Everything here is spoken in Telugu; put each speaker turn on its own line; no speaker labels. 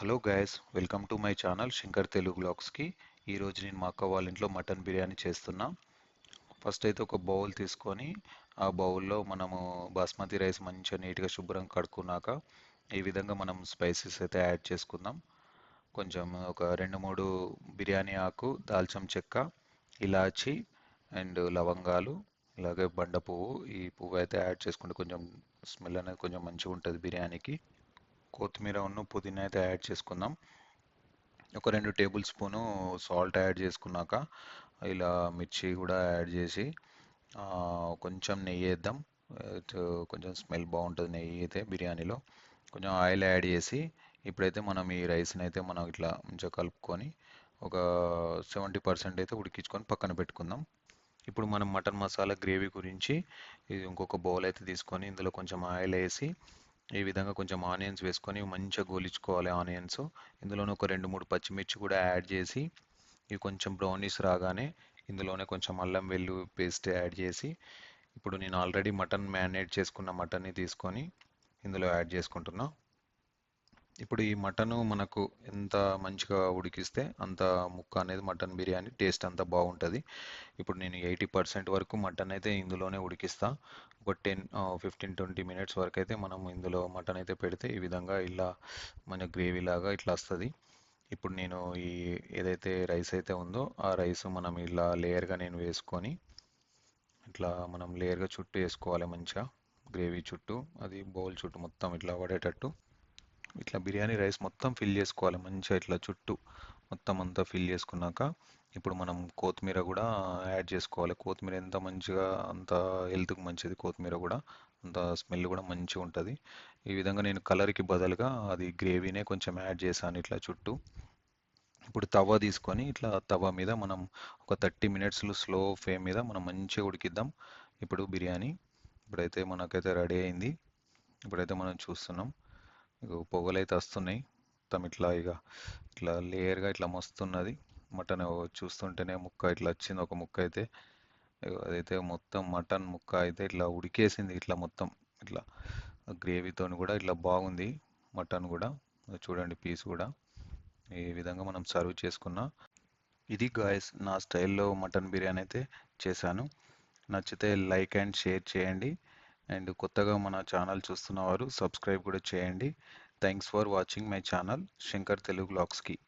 Hello guys welcome to my channel Shankar Telugu బ్లాగ్స్కి. ఈరోజు నేను మా అక్క వాళ్ళ ఇంట్లో మటన్ బిర్యానీ చేస్తున్నా. ఫస్ట్ అయితే ఒక బౌల్ తీసుకొని ఆ బౌల్లో మనము బాస్మతి రైస్ మంచిగా నీట్గా శుభ్రం కడుక్కున్నాక ఈ విధంగా మనం స్పైసెస్ అయితే యాడ్ చేసుకుందాం. కొంచెం ఒక రెండు మూడు బిర్యానీ ఆకు దాల్చం చెక్క ఇలాచి అండ్ లవంగాలు ఇలాగే బండ పువ్వు ఈ పువ్వు అయితే యాడ్ చేసుకుంటే కొంచెం స్మెల్ అనేది కొంచెం మంచిగా ఉంటుంది బిర్యానీకి. కొత్తిమీర ఉన్న పుదీనా అయితే యాడ్ చేసుకుందాం. ఒక రెండు టేబుల్ స్పూను సాల్ట్ యాడ్ చేసుకున్నాక ఇలా మిర్చి కూడా యాడ్ చేసి కొంచెం నెయ్యి వేద్దాం. కొంచెం స్మెల్ బాగుంటుంది నెయ్యి అయితే బిర్యానీలో. కొంచెం ఆయిల్ యాడ్ చేసి ఇప్పుడైతే మనం ఈ రైస్ని అయితే మనం ఇట్లా మంచిగా కలుపుకొని ఒక సెవెంటీ పర్సెంట్ అయితే ఉడికించుకొని పక్కన పెట్టుకుందాం. ఇప్పుడు మనం మటన్ మసాలా గ్రేవీ గురించి ఇది ఇంకొక బౌల్ అయితే తీసుకొని ఇందులో కొంచెం ఆయిల్ వేసి ఈ విధంగా కొంచెం ఆనియన్స్ వేసుకొని మంచిగా గోలించుకోవాలి ఆనియన్స్. ఇందులోనే ఒక రెండు మూడు పచ్చిమిర్చి కూడా యాడ్ చేసి ఇవి కొంచెం బ్రౌనీస్ రాగానే ఇందులోనే కొంచెం అల్లం వెల్లు పేస్ట్ యాడ్ చేసి ఇప్పుడు నేను ఆల్రెడీ మటన్ మ్యారినేట్ చేసుకున్న మటన్ని తీసుకొని ఇందులో యాడ్ చేసుకుంటున్నాను ఇప్పుడు ఈ మటను మనకు ఎంత మంచిగా ఉడికిస్తే అంత ముక్క అనేది మటన్ బిర్యానీ టేస్ట్ అంత బాగుంటుంది. ఇప్పుడు నేను ఎయిటీ పర్సెంట్ వరకు మటన్ అయితే ఇందులోనే ఉడికిస్తా. ఒక టెన్ ఫిఫ్టీన్ ట్వంటీ మినిట్స్ వరకు అయితే మనం ఇందులో మటన్ అయితే పెడితే ఈ విధంగా ఇలా మన గ్రేవీ లాగా ఇట్లా వస్తుంది. ఇప్పుడు నేను ఈ ఏదైతే రైస్ అయితే ఉందో ఆ రైస్ మనం ఇలా లేయర్గా నేను వేసుకొని ఇట్లా మనం లేయర్గా చుట్టూ వేసుకోవాలి మంచిగా. గ్రేవీ చుట్టూ అది బౌల్ చుట్టూ మొత్తం ఇట్లా పడేటట్టు. ఇట్లా బిర్యానీ రైస్ మొత్తం ఫిల్ చేసుకోవాలి మంచిగా ఇట్లా చుట్టూ మొత్తం అంతా ఫిల్ చేసుకున్నాక ఇప్పుడు మనం కొత్తిమీర కూడా యాడ్ చేసుకోవాలి. కొత్తిమీర ఎంత మంచిగా అంత హెల్త్కి మంచిది కొత్తిమీర కూడా అంత స్మెల్ కూడా మంచిగా ఉంటుంది. ఈ విధంగా నేను కలర్కి బదులుగా అది గ్రేవీనే కొంచెం యాడ్ చేశాను ఇట్లా చుట్టూ. ఇప్పుడు తవ తీసుకొని ఇట్లా తవ మీద మనం ఒక థర్టీ మినిట్స్లో స్లో ఫ్లేమ్ మీద మనం మంచిగా ఉడికిద్దాం. ఇప్పుడు బిర్యానీ ఇప్పుడైతే మనకైతే రెడీ అయింది. ఇప్పుడైతే మనం చూస్తున్నాం. ఇగో పొగలు అయితే వస్తున్నాయి. మొత్తం ఇట్లా ఇక ఇట్లా లేయర్గా ఇట్లా మస్తున్నది. మటన్ చూస్తుంటేనే ముక్క ఇట్లా వచ్చింది. ఒక ముక్క అయితే ఇగో అదైతే మొత్తం మటన్ ముక్క అయితే ఇట్లా ఉడికేసింది. ఇట్లా మొత్తం ఇట్లా గ్రేవీతో కూడా ఇట్లా బాగుంది. మటన్ కూడా చూడండి పీస్ కూడా. ఈ విధంగా మనం సర్వ్ చేసుకున్న ఇది గాయస్ నా స్టైల్లో మటన్ బిర్యానీ అయితే చేశాను. నచ్చితే లైక్ అండ్ షేర్ చేయండి. అండ్ కొత్తగా మన ఛానల్ చూస్తున్న వారు సబ్స్క్రైబ్ కూడా చేయండి. Thanks for watching my channel. Shankar Telugu బ్లాగ్స్కి.